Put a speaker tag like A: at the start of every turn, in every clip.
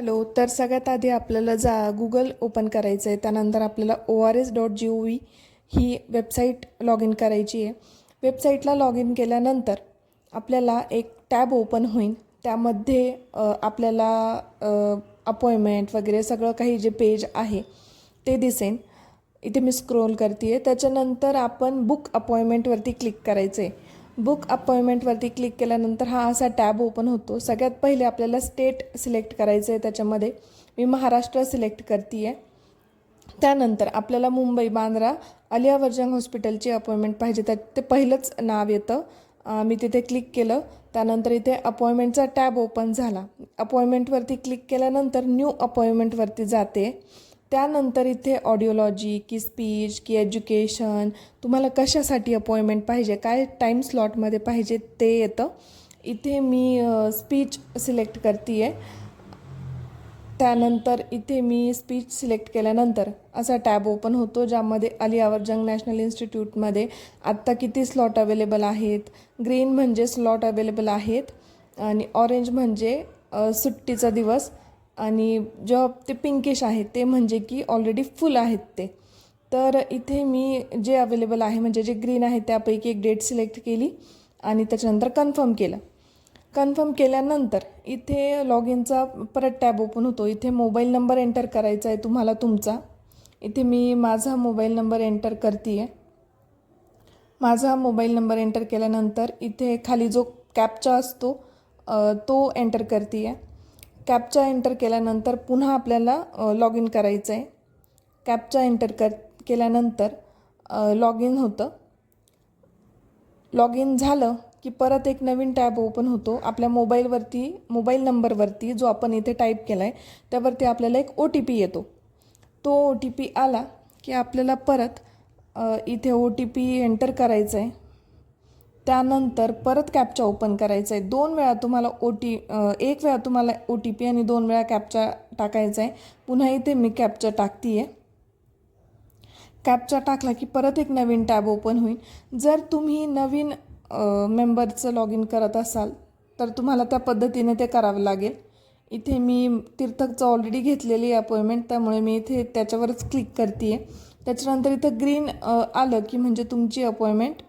A: Hello तर सगळ्यात आधी आपल्याला जा गुगल ओपन करायचं आहे त्यानंतर आपल्याला O R S dot G O V he website log in करायची आहे. वेबसाईटला लॉग इन केल्यानंतर आपल्याला एक टॅब ओपन होईल. त्यामध्ये आपल्याला अपॉइंटमेंट वगैरे सगळं काही जे पेज आहे ते दिसेन इथे मी स्क्रोल करते आहे त्याच्यानंतर आपण बुक अपॉइंटमेंटवरती क्लिक करायचं आहे बुक अपॉइंटमेंटवरती क्लिक केल्यानंतर हा असा टॅब ओपन होतो. सगळ्यात पहिले आपल्याला स्टेट सिलेक्ट करायचं आहे त्याच्यामध्ये. मी महाराष्ट्र सिलेक्ट करते आहे त्यानंतर आपल्याला मुंबई बांद्रा अलिया वर्जंग हॉस्पिटलची अपॉइंटमेंट पाहिजे. त्यात ते पहिलंच नाव येतं. मी तिथे क्लिक केलं. त्यानंतर इथे अपॉइंटमेंटचा टॅब ओपन झाला. अपॉइंटमेंटवरती क्लिक केल्यानंतर न्यू अपॉइंटमेंटवरती जाते. त्यानंतर इथे ऑडिओलॉजी की स्पीच की एज्युकेशन तुम्हाला कशासाठी अपॉइंटमेंट पाहिजे काय टाईम स्लॉटमध्ये पाहिजे ते येतं. इथे मी स्पीच सिलेक्ट करते आहे त्यानंतर इथे मी स्पीच सिलेक्ट केल्यानंतर असा टॅब ओपन होतो ज्यामध्ये अलियावर जंग नॅशनल इन्स्टिट्यूटमध्ये आत्ता किती स्लॉट अवेलेबल आहेत? ग्रीन म्हणजे स्लॉट अवेलेबल आहेत आणि ऑरेंज म्हणजे सुट्टीचा दिवस. आणि जेव्हा ते पिंकिश आहे ते म्हणजे की ऑलरेडी फुल आहेत ते. तर इथे मी जे अवेलेबल आहे म्हणजे जे ग्रीन आहे त्यापैकी एक डेट सिलेक्ट केली आणि त्याच्यानंतर कन्फर्म केलं. कन्फर्म केल्यानंतर इथे लॉग इनचा परत टॅब ओपन होतो. इथे मोबाईल नंबर एंटर करायचा आहे तुम्हाला तुमचा. इथे मी माझा मोबाईल नंबर एंटर करते आहे माझा मोबाईल नंबर एंटर केल्यानंतर इथे खाली जो कॅपचा असतो तो एंटर करते आहे कॅपचा एंटर केल्यानंतर पुन्हा आपल्याला लॉग इन करायचं आहे कॅपचा एंटर कर केल्यानंतर लॉग इन होतं. लॉग इन झालं की परत एक नवीन टॅब ओपन होतो. आपल्या मोबाईलवरती मोबाईल नंबरवरती जो आपण इथे टाईप केला आहे त्यावरती आपल्याला एक ओ टी पी येतो. तो ओ टी पी आला की आपल्याला परत इथे ओ टी पी एंटर करायचं आहे त्यानंतर परत कॅपचा ओपन करायचा आहे दोन वेळा तुम्हाला ओ टी एक वेळा तुम्हाला ओ टी पी आणि दोन वेळा कॅपचा टाकायचा आहे पुन्हा इथे मी कॅपचा टाकते आहे कॅपचा टाकला की परत एक नवीन टॅब ओपन होईल. जर तुम्ही नवीन मेंबरचं लॉग इन करत असाल तर तुम्हाला त्या पद्धतीने ते करावं लागेल. इथे मी तीर्थकचं ऑलरेडी घेतलेली अपॉइंटमेंट त्यामुळे मी इथे त्याच्यावरच क्लिक करते आहे त्याच्यानंतर इथं ग्रीन आलं की म्हणजे तुमची अपॉइंटमेंट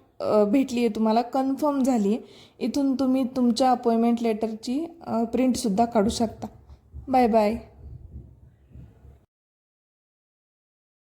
A: भेटली आहे तुम्हाला कन्फर्म झाली आहे इथून तुम्ही तुमच्या अपॉइंटमेंट लेटरची प्रिंटसुद्धा काढू शकता. Bye bye.